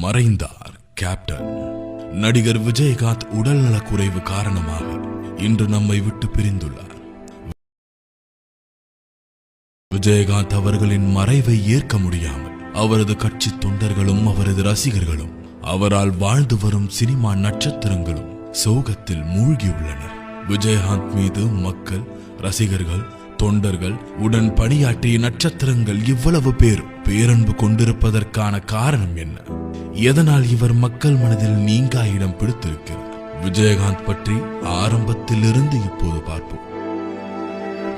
மறைந்தார். கேப்டன் நடிகர் விஜயகாந்த் உடல்நலக் குறைவு காரணமாக இன்று நம்மை விட்டு பிரிந்துள்ளார். விஜயகாந்த் அவர்களின் மறைவை ஏற்க முடியாமல் அவரது கட்சி தொண்டர்களும் அவரது ரசிகர்களும் அவரால் வாழ்ந்து வரும் சினிமா நட்சத்திரங்களும் சோகத்தில் மூழ்கியுள்ளனர். விஜயகாந்த் மீது மக்கள் ரசிகர்கள் தொண்டர்கள் உடன் பணியாற்றிய நட்சத்திரங்கள் இவ்வளவு பேர் பேரன்பு கொண்டிருப்பதற்கான காரணம் என்ன? எதனால் இவர் மக்கள் மனதில் நீங்கா இடம் பிடித்திருக்கிறார் விஜயகாந்த் பற்றி ஆரம்பத்திலிருந்து இப்போது பார்ப்போம்.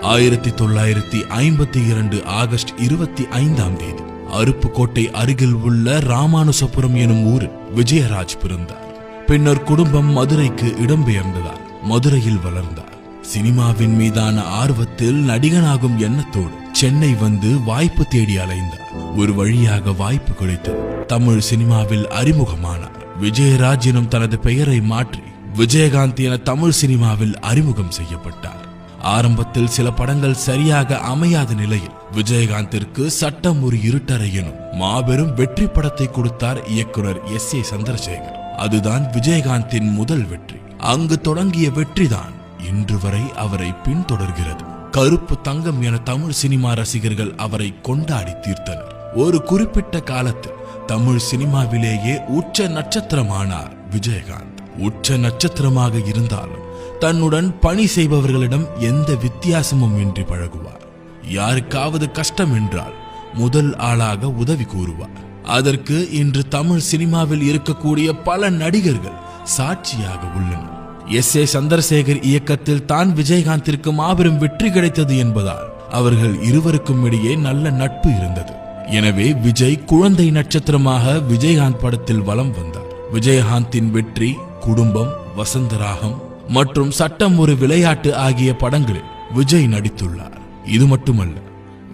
ஆயிரத்தி தொள்ளாயிரத்தி ஐம்பத்தி இரண்டு ஆகஸ்ட் இருபத்தி ஐந்தாம் தேதி அருப்புக்கோட்டை அருகில் உள்ள ராமானுசபுரம் எனும் ஊரில் விஜயராஜ் பிறந்தார். பின்னர் குடும்பம் மதுரைக்கு இடம்பெயர்ந்ததால் மதுரையில் வளர்ந்தார். சினிமாவின் மீதான ஆர்வத்தில் நடிகனாகும் எண்ணத்தோடு சென்னை வந்து வாய்ப்பு தேடி அலைந்தார். ஒரு வழியாக வாய்ப்பு கிடைத்தது. தமிழ் சினிமாவில் அறிமுகமானார். விஜயராஜ் எனும் தனது பெயரை மாற்றி விஜயகாந்த் என தமிழ் சினிமாவில் அறிமுகம் செய்யப்பட்டார். ஆரம்பத்தில் சில படங்கள் சரியாக அமையாத நிலையில் விஜயகாந்திற்கு சட்டம் ஒரு இருட்டறை எனும் மாபெரும் வெற்றி படத்தை கொடுத்தார் இயக்குனர் எஸ் ஏ சந்திரசேகர். அதுதான் விஜயகாந்தின் முதல் வெற்றி. அங்கு தொடங்கிய வெற்றிதான் இன்று வரை அவரை பின்தொடர்கிறது. கருப்பு தங்கம் என தமிழ் சினிமா ரசிகர்கள் அவரை கொண்டாடி தீர்த்தனர். ஒரு குறிப்பிட்ட காலத்தில் தமிழ் சினிமாவிலேயே உச்ச நட்சத்திரமானார் விஜயகாந்த். உச்ச நட்சத்திரமாக இருந்தாலும் தன்னுடன் பணி செய்பவர்களிடம் எந்த வித்தியாசமும் இன்றி பழகுவார். யாருக்காவது கஷ்டம் என்றால் முதல் ஆளாக உதவி கூறுவார். அதற்கு இன்று தமிழ் சினிமாவில் இருக்கக்கூடிய பல நடிகர்கள் சாட்சியாக உள்ளனர். எஸ் ஏ சந்திரசேகர் இயக்கத்தில் தான் விஜயகாந்திற்கு மாபெரும் வெற்றி கிடைத்தது என்பதால் அவர்கள் இருவருக்கும் இடையே நல்ல நட்பு இருந்தது. எனவே விஜய் குழந்தை நட்சத்திரமாக விஜயகாந்த் படத்தில் வலம் வந்தார். விஜயகாந்தின் வெற்றி குடும்பம் வசந்தராகம் மற்றும் சட்டம் ஒரு விளையாட்டு ஆகிய படங்களில் விஜய் நடித்துள்ளார். இது மட்டுமல்ல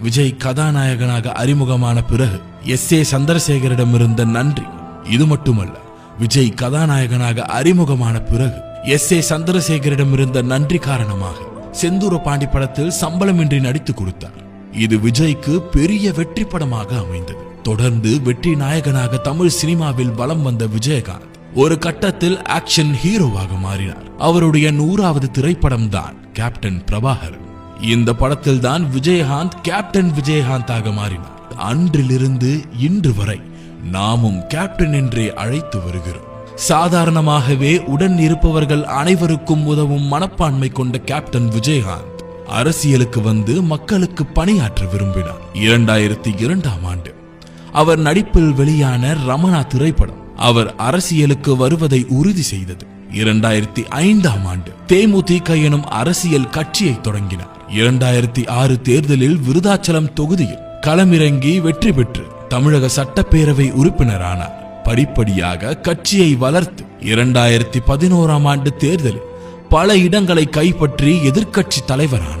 விஜய் கதாநாயகனாக அறிமுகமான பிறகு எஸ் ஏ சந்திரசேகரிடம் இருந்த நன்றி. இது மட்டுமல்ல விஜய் கதாநாயகனாக அறிமுகமான பிறகு எஸ் ஏ சந்திரசேகரிடம் இருந்த நன்றி காரணமாக செந்தூர பாண்டி படத்தில் சம்பளமின்றி நடித்து கொடுத்தார். இது விஜய்க்கு பெரிய வெற்றி படமாக அமைந்தது. தொடர்ந்து வெற்றி நாயகனாக தமிழ் சினிமாவில் வலம் வந்த விஜயகாந்த் ஒரு கட்டத்தில் ஆக்ஷன் ஹீரோவாக மாறினார். அவருடைய நூறாவது திரைப்படம் தான் கேப்டன் பிரபாகர் இந்த படத்தில் தான் விஜயகாந்த் கேப்டன் விஜயகாந்தாக மாறினார். அன்றிலிருந்து இன்று வரை நாமும் கேப்டன் என்றே அழைத்து வருகிறோம். சாதாரணமாகவே உடன் இருப்பவர்கள் அனைவருக்கும் உதவும் மனப்பான்மை கொண்ட கேப்டன் விஜயகாந்த் அரசியலுக்கு வந்து மக்களுக்கு பணியாற்ற விரும்பினார். இரண்டாயிரத்தி இரண்டாம் ஆண்டு அவர் நடிப்பில் வெளியான ரமணா திரைப்படம் அவர் அரசியலுக்கு வருவதை உறுதி செய்தது. இரண்டாயிரத்தி ஐந்தாம் ஆண்டு தேமுதிக எனும் அரசியல் கட்சியை தொடங்கினார். இரண்டாயிரத்தி ஆறு தேர்தலில் விருதாச்சலம் தொகுதியில் களமிறங்கி வெற்றி பெற்று தமிழக சட்டப்பேரவை உறுப்பினரானார். படிப்படியாக கட்சியை வளர்த்து இரண்டாயிரத்தி பதினோராம் ஆண்டு தேர்தலில் பல இடங்களை கைப்பற்றி எதிர்க்கட்சி தலைவரானார்.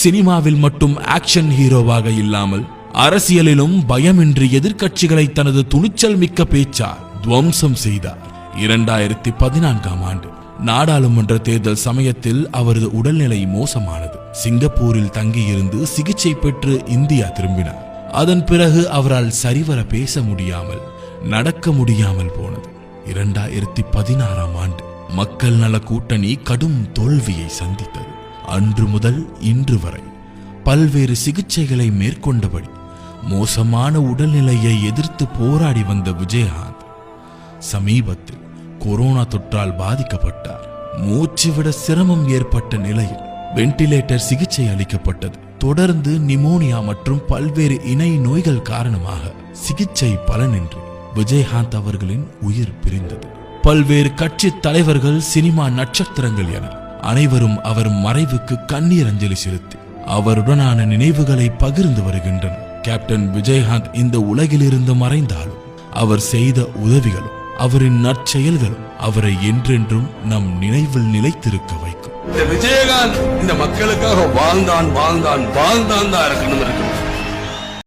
சினிமாவில் மட்டும் ஆக்ஷன் ஹீரோவாக இல்லாமல் அரசியலிலும் பயமின்றி எதிர்கட்சிகளை தனது துணிச்சல் மிக்க பேச்சார் துவம்சம் செய்தார். இரண்டாயிரத்தி பதினான்காம் ஆண்டு நாடாளுமன்ற தேர்தல் சமயத்தில் அவரது உடல்நிலை மோசமானது. சிங்கப்பூரில் தங்கியிருந்து சிகிச்சை பெற்று இந்தியா திரும்பினார். அதன் பிறகு அவரால் சரிவர பேச முடியாமல் நடக்க முடியாமல் போனது. இரண்டாயிரத்தி பதினாறாம் ஆண்டு மக்கள் நல கூட்டணி கடும் தோல்வியை சந்தித்தது. அன்று முதல் இன்று வரை பல்வேறு சிகிச்சைகளை மேற்கொண்டபடி மோசமான உடல்நிலையை எதிர்த்து போராடி வந்த விஜயகாந்த். சமீபத்தில் கொரோனா தொற்றால் பாதிக்கப்பட்டார். மூச்சுவிட சிரமம் ஏற்பட்ட நிலையில் வென்டிலேட்டர் சிகிச்சை அளிக்கப்பட்டது. தொடர்ந்து நிமோனியா மற்றும் பல்வேறு இணை நோய்கள் காரணமாக சிகிச்சை பலனின்றி விஜயகாந்த் அவர்களின் உயிர் பிரிந்தது. பல்வேறு கட்சி தலைவர்கள் சினிமா நட்சத்திரங்கள் என அனைவரும் அவர் மறைவுக்கு கண்ணீர் அஞ்சலி செலுத்தி அவருடனான நினைவுகளை பகிர்ந்து வருகின்றனர். கேப்டன் விஜயகாந்த் இந்த உலகில் இருந்து மறைந்தாலும் அவர் செய்த உதவிகளும் அவரின் நற்செயல்களும் அவரை என்றென்றும் நம் நினைவில் நிலைத்திருக்க வைக்கும். இந்த விஜயகாந்த் இந்த மக்களுக்காக வாழ்ந்தான் வாழ்ந்தான் வாழ்ந்தான் தான் இருக்கணும் இருக்கு